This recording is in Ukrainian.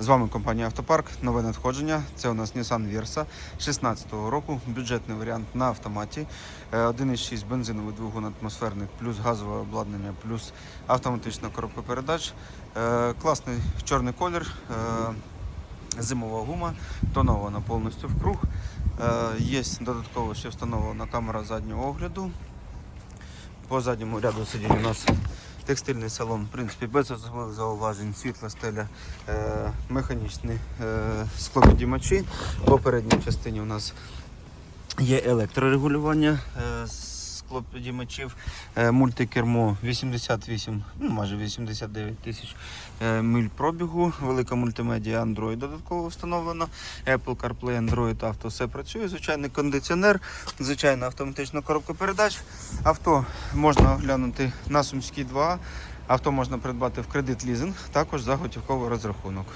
З вами компанія Автопарк. Нове надходження. Це у нас Nissan Versa 16-го року. Бюджетний варіант на автоматі. Е, 1,6 бензиновий двигун атмосферник, плюс газове обладнання, плюс автоматична коробка передач. Е, Класний чорний колір. е, Зимова гума, тонована повністю в круг. Е, Є додатково ще встановлена камера заднього огляду. По задньому ряду сидінь у нас текстильний салон, в принципі, без особливих зауважень, світла стеля, е, механічні е, склопідіймачі. По передній частині у нас є електрорегулювання е, склопідіймачів, е, мультикермо 88, ну майже 89 тисяч е, миль пробігу, велика мультимедіа Android додатково встановлена, Apple CarPlay, Android Auto, все працює, звичайний кондиціонер, звичайна автоматична коробка передач. Авто можна оглянути на Сумській 2. Авто можна придбати в кредит лізинг, також за готівковий розрахунок.